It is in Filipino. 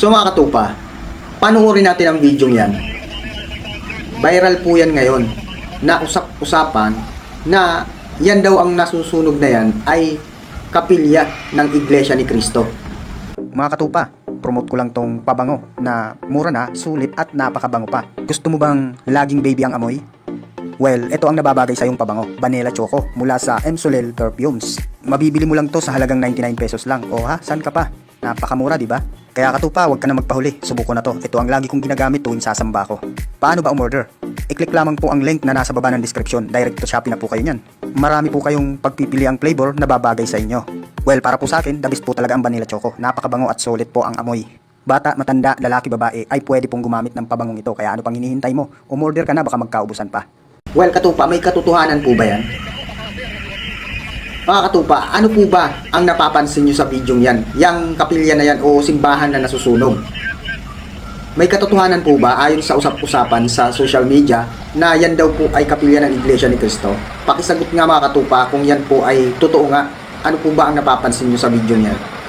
So mga katupa, panoorin natin ang video yan. Viral po yan ngayon na usap-usapan na yan daw ang nasusunog na yan ay kapilya ng Iglesia ni Cristo. Mga katupa, promote ko lang tong pabango na mura na, sulit at napakabango pa. Gusto mo bang laging baby ang amoy? Well, ito ang nababagay sa iyong pabango, Vanilla Choco, mula sa M. Soleil Perfumes. Mabibili mo lang to sa halagang 99 pesos lang. O ha, saan ka pa? Napakamura, di ba? Kaya katupa, huwag ka na magpahuli. Subuko na to. Ito ang lagi kong ginagamit tuwing sasamba ko. Paano ba umorder? I-click lamang po ang link na nasa baba ng description. Direct to Shopee na po kayo niyan. Marami po kayong pagpipili ang flavor na babagay sa inyo. Well, para po sa akin, the best po talaga ang Vanilla Choco. Napakabango at solid po ang amoy. Bata, matanda, lalaki, babae ay pwede pong gumamit ng pabangong ito. Kaya ano pang hinihintay mo? Umorder ka na, baka magkaubusan pa. Well, katupa, may katotohanan po ba yan? Mga katupa, ano po ba ang napapansin nyo sa video yan? Yang kapilya na yan o simbahan na nasusunog? May katotohanan po ba ayon sa usap-usapan sa social media na yan daw po ay kapilya ng Iglesia ni Cristo? Pakisagot nga mga katupa kung yan po ay totoo nga. Ano po ba ang napapansin nyo sa video niyan?